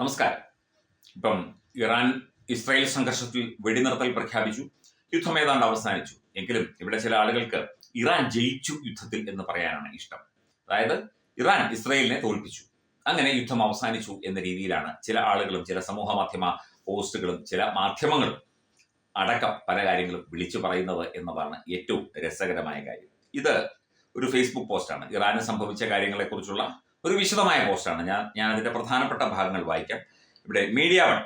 നമസ്കാരം. ഇപ്പം Iran Israel സംഘർഷത്തിൽ വെടിനിർത്തൽ പ്രഖ്യാപിച്ചു യുദ്ധം ഏതാണ്ട് അവസാനിച്ചു. എങ്കിലും ഇവിടെ ചില ആളുകൾക്ക് ഇറാൻ ജയിച്ചു യുദ്ധത്തിൽ എന്ന് പറയാനാണ് ഇഷ്ടം. അതായത് ഇറാൻ ഇസ്രായേലിനെ തോൽപ്പിച്ചു. അങ്ങനെ യുദ്ധം അവസാനിച്ചു എന്ന രീതിയിലാണ് ചില ആളുകളും ചില സമൂഹ മാധ്യമ പോസ്റ്റുകളും ചില മാധ്യമങ്ങളും അടക്കം പല കാര്യങ്ങളും വിളിച്ചു പറയുന്നത് എന്നതാണ് ഏറ്റവും രസകരമായ കാര്യം. ഇത് ഒരു ഫേസ്ബുക്ക് പോസ്റ്റാണ് ഇറാന് സംഭവിച്ച കാര്യങ്ങളെക്കുറിച്ചുള്ള ഒരു വിശദമായ പോസ്റ്റാണ്. ഞാൻ ഞാൻ അതിന്റെ പ്രധാനപ്പെട്ട ഭാഗങ്ങൾ വായിക്കാം. ഇവിടെ മീഡിയ വൺ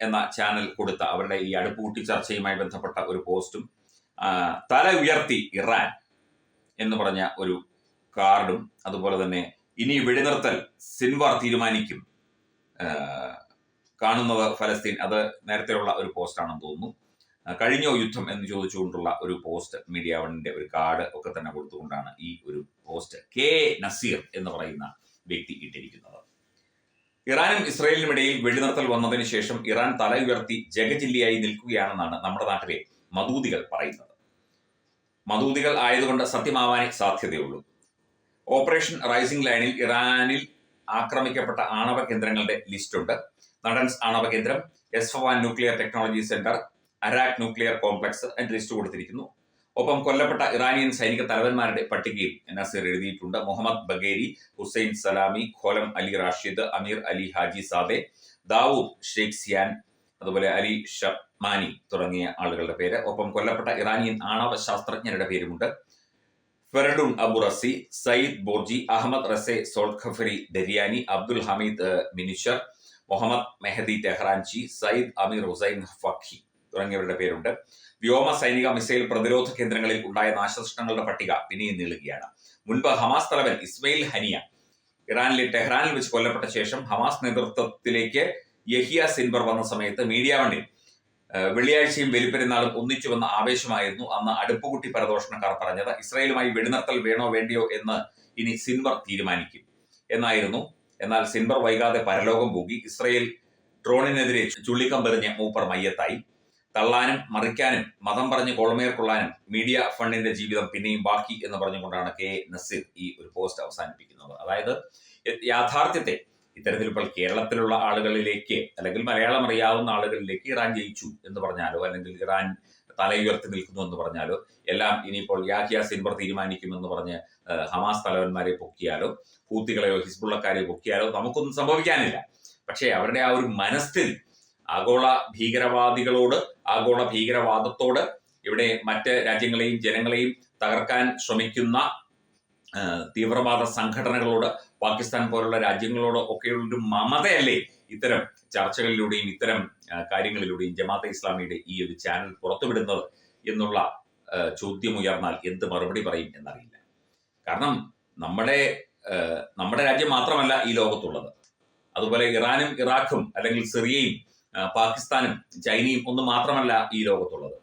എന്ന ചാനൽ കൊടുത്ത അവരുടെ ഈ അടുപ്പുകൂട്ടി ചർച്ചയുമായി ബന്ധപ്പെട്ട ഒരു പോസ്റ്റും തല ഉയർത്തി ഇറാൻ എന്ന് പറഞ്ഞ ഒരു കാർഡും അതുപോലെ തന്നെ ഇനി വെടിനിർത്തൽ സിൻവാർ തീരുമാനിക്കും കാണുന്നത് ഫലസ്തീൻ. അത് നേരത്തെയുള്ള ഒരു പോസ്റ്റാണെന്ന് തോന്നുന്നു. കഴിഞ്ഞോ യുദ്ധം എന്ന് ചോദിച്ചുകൊണ്ടുള്ള ഒരു പോസ്റ്റ് മീഡിയ വണ്ണിന്റെ ഒരു കാർഡ് ഒക്കെ തന്നെ കൊടുത്തുകൊണ്ടാണ് ഈ ഒരു പോസ്റ്റ്. കെ നസീർ എന്ന് പറയുന്ന വ്യക്തി ഇട്ടിരിക്കുന്നത്. ഇറാനും ഇസ്രയേലിനും ഇടയിൽ വെടിനിർത്തൽ വന്നതിന് ശേഷം ഇറാൻ തല ഉയർത്തി ജഗജില്ലിയായി നിൽക്കുകയാണെന്നാണ് നമ്മുടെ നാട്ടിലെ മദൂതികൾ പറയുന്നത്. മദൂതികൾ ആയതുകൊണ്ട് സത്യമാവാനേ സാധ്യതയുള്ളൂ. ഓപ്പറേഷൻ റൈസിംഗ് ലൈനിൽ ഇറാനിൽ ആക്രമിക്കപ്പെട്ട ആണവ കേന്ദ്രങ്ങളുടെ ലിസ്റ്റുണ്ട്. നടൻസ് ആണവ കേന്ദ്രം Esfahan nuclear technology centre Arak nuclear complex എന്ന ലിസ്റ്റ് കൊടുത്തിരിക്കുന്നു. ഒപ്പം കൊല്ലപ്പെട്ട ഇറാനിയൻ സൈനിക തലവന്മാരുടെ പട്ടികയും നസീർ എഴുതിയിട്ടുണ്ട്. Mohammad Bagheri Hossein Salami Gholam Ali Rashid Amir Ali Hajizadeh Davoud Sheikhian അതുപോലെ അലി ഷമാനി തുടങ്ങിയ ആളുകളുടെ പേര്. ഒപ്പം കൊല്ലപ്പെട്ട ഇറാനിയൻ ആണവ ശാസ്ത്രജ്ഞരുടെ പേരുമുണ്ട്. ഫെറഡുൺ അബു റസി സയ്യിദ് ബോർജി അഹമ്മദ് റസെ സോൾഖഫരി ദരിയാനി അബ്ദുൽ ഹമീദ് മിനിഷർ മുഹമ്മദ് മെഹദി ടെഹ്റാൻജി സയ്യിദ് അമീർ ഹുസൈൻ ഫഖി. തുടങ്ങിയവരുടെ പേരുണ്ട്. വ്യോമ സൈനിക മിസൈൽ പ്രതിരോധ കേന്ദ്രങ്ങളിൽ ഉണ്ടായ നാശനഷ്ടങ്ങളുടെ പട്ടിക പിന്നെയും നീളുകയാണ്. മുൻപ് ഹമാസ് തലവൻ ഇസ്മയിൽ ഹനിയ ഇറാനിലെ ടെഹ്റാനിൽ വെച്ച് കൊല്ലപ്പെട്ട ശേഷം ഹമാസ് നേതൃത്വത്തിലേക്ക് യഹിയ സിൻബർ വന്ന സമയത്ത് മീഡിയ വണ്ണിൽ വെള്ളിയാഴ്ചയും വെലിപ്പെരുന്നാളും ഒന്നിച്ചു വന്ന ആവേശമായിരുന്നു. അന്ന് അടുപ്പുകുട്ടി പരദോഷണക്കാർ പറഞ്ഞത് ഇസ്രായേലുമായി വെടിനിർത്തൽ വേണോ വേണ്ടിയോ എന്ന് ഇനി സിൻബർ തീരുമാനിക്കും എന്നായിരുന്നു. എന്നാൽ സിൻബർ വൈകാതെ പരലോകം പോകി ഇസ്രയേൽ ഡ്രോണിനെതിരെ ചുള്ളിക്കമ്പെറിഞ്ഞ് മൂപ്പർ മയ്യത്തായി. തള്ളാനും മറിക്കാനും മതം പറഞ്ഞ് കോളമേർ കൊള്ളാനും മീഡിയ ഫണ്ടിന്റെ ജീവിതം പിന്നെയും ബാക്കി എന്ന് പറഞ്ഞുകൊണ്ടാണ് കെ നസീർ ഈ ഒരു പോസ്റ്റ് അവസാനിപ്പിക്കുന്നത്. അതായത് യാഥാർത്ഥ്യത്തെ ഇത്തരത്തിൽ ഇപ്പോൾ കേരളത്തിലുള്ള ആളുകളിലേക്ക് അല്ലെങ്കിൽ മലയാളം അറിയാവുന്ന ആളുകളിലേക്ക് ഇറാൻ ജയിച്ചു എന്ന് പറഞ്ഞാലോ അല്ലെങ്കിൽ ഇറാൻ തലയുയർത്തി നിൽക്കുന്നു എന്ന് പറഞ്ഞാലോ എല്ലാം ഇനിയിപ്പോൾ യാഹിയ സിൻബർ തീരുമാനിക്കുമെന്ന് പറഞ്ഞ് ഹമാസ് തലവന്മാരെ പൊക്കിയാലോ ഹൂത്തികളെയോ ഹിസ്ബുള്ളക്കാരെയോ പൊക്കിയാലോ നമുക്കൊന്നും സംഭവിക്കാനില്ല. പക്ഷേ അവരുടെ ആ ഒരു മനസ്ഥിതി ആഗോള ഭീകരവാദികളോട് ആഗോള ഭീകരവാദത്തോട് ഇവിടെ മറ്റ് രാജ്യങ്ങളെയും ജനങ്ങളെയും തകർക്കാൻ ശ്രമിക്കുന്ന തീവ്രവാദ സംഘടനകളോട് പാകിസ്ഥാൻ പോലുള്ള രാജ്യങ്ങളോട് ഒക്കെയുള്ള ഒരു മമതയല്ലേ ഇത്തരം ചർച്ചകളിലൂടെയും ഇത്തരം കാര്യങ്ങളിലൂടെയും ജമാഅത്തെ ഇസ്ലാമിയുടെ ഈ ഒരു ചാനൽ പുറത്തുവിടുന്നത് എന്നുള്ള ചോദ്യം ഉയർന്നാൽ എന്ത് മറുപടി പറയും എന്നറിയില്ല. കാരണം നമ്മുടെ നമ്മുടെ രാജ്യം മാത്രമല്ല ഈ ലോകത്തുള്ളത്. അതുപോലെ ഇറാനും ഇറാഖും അല്ലെങ്കിൽ സിറിയയും പാകിസ്ഥാനും ചൈനയും ഒന്നും മാത്രമല്ല ഈ ലോകത്തുള്ളത്.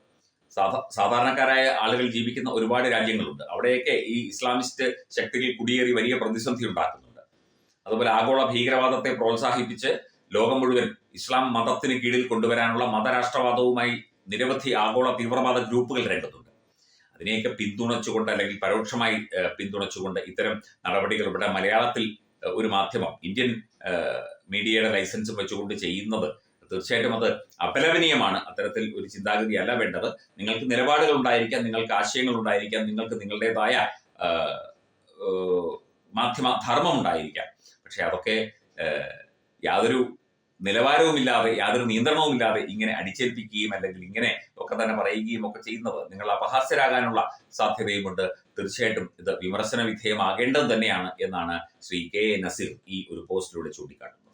സാധാ സാധാരണക്കാരായ ആളുകൾ ജീവിക്കുന്ന ഒരുപാട് രാജ്യങ്ങളുണ്ട്. അവിടെയൊക്കെ ഈ ഇസ്ലാമിസ്റ്റ് ശക്തികൾ കുടിയേറി വലിയ പ്രതിസന്ധി ഉണ്ടാക്കുന്നുണ്ട്. അതുപോലെ ആഗോള ഭീകരവാദത്തെ പ്രോത്സാഹിപ്പിച്ച് ലോകം മുഴുവൻ ഇസ്ലാം മതത്തിന് കീഴിൽ കൊണ്ടുവരാനുള്ള മതരാഷ്ട്രവാദവുമായി നിരവധി ആഗോള തീവ്രവാദ ഗ്രൂപ്പുകൾ രംഗത്തുണ്ട്. അതിനെയൊക്കെ പിന്തുണച്ചുകൊണ്ട് അല്ലെങ്കിൽ പരോക്ഷമായി പിന്തുണച്ചുകൊണ്ട് ഇത്തരം നടപടികൾ ഇവിടെ മലയാളത്തിൽ ഒരു മാധ്യമം ഇന്ത്യൻ മീഡിയയുടെ ലൈസൻസ് വെച്ചുകൊണ്ട് ചെയ്യുന്നത് തീർച്ചയായിട്ടും അത് അപലപനീയമാണ്. അത്തരത്തിൽ ഒരു ചിന്താഗതി അല്ല വേണ്ടത്. നിങ്ങൾക്ക് നിലപാടുകൾ ഉണ്ടായിരിക്കാം നിങ്ങൾക്ക് ആശയങ്ങൾ ഉണ്ടായിരിക്കാം നിങ്ങൾക്ക് നിങ്ങളുടേതായ മാധ്യമ ധർമ്മം ഉണ്ടായിരിക്കാം പക്ഷെ അതൊക്കെ യാതൊരു നിലവാരവുമില്ലാതെ യാതൊരു നിയന്ത്രണവുമില്ലാതെ ഇങ്ങനെ അടിച്ചേൽപ്പിക്കുകയും അല്ലെങ്കിൽ ഇങ്ങനെ ഒക്കെ തന്നെ പറയുകയും ഒക്കെ ചെയ്യുന്നത് നിങ്ങൾ അപഹാസ്യരാകാനുള്ള സാധ്യതയുമുണ്ട്. തീർച്ചയായിട്ടും ഇത് വിമർശന വിധേയമാകേണ്ടത് തന്നെയാണ് എന്നാണ് ശ്രീ കെ നസീർ ഈ ഒരു പോസ്റ്റിലൂടെ ചൂണ്ടിക്കാട്ടുന്നത്.